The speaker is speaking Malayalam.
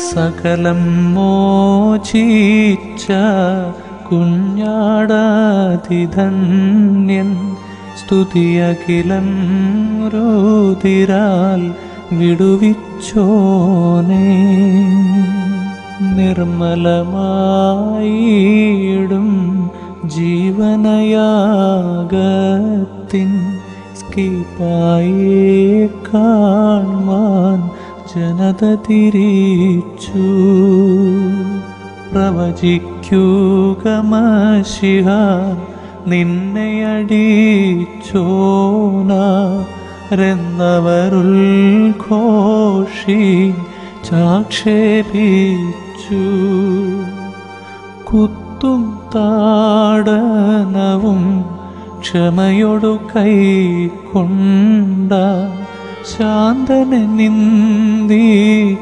സകലം മോചിച്ച കുഞ്ഞാടാതിധന്യൻ സ്തുതിയകിലം രുതിരാൽ വിടുവിച്ചോനേ. നിർമ്മലമായിടും ജീവനയാഗത്തിൻ സ്കീപ്പായേ കാൺമാൻ ജനത തിരിച്ചു പ്രവചിക്കുക മഷിഹ നിന്നെ അടിച്ചോനരെന്നവരുൾ ഘോഷി ചാക്ഷേപിച്ചു. കുത്തും താടനവും ക്ഷമയോടു കൈക്കൊണ്ട ശാന്തനെ നിന്ദി.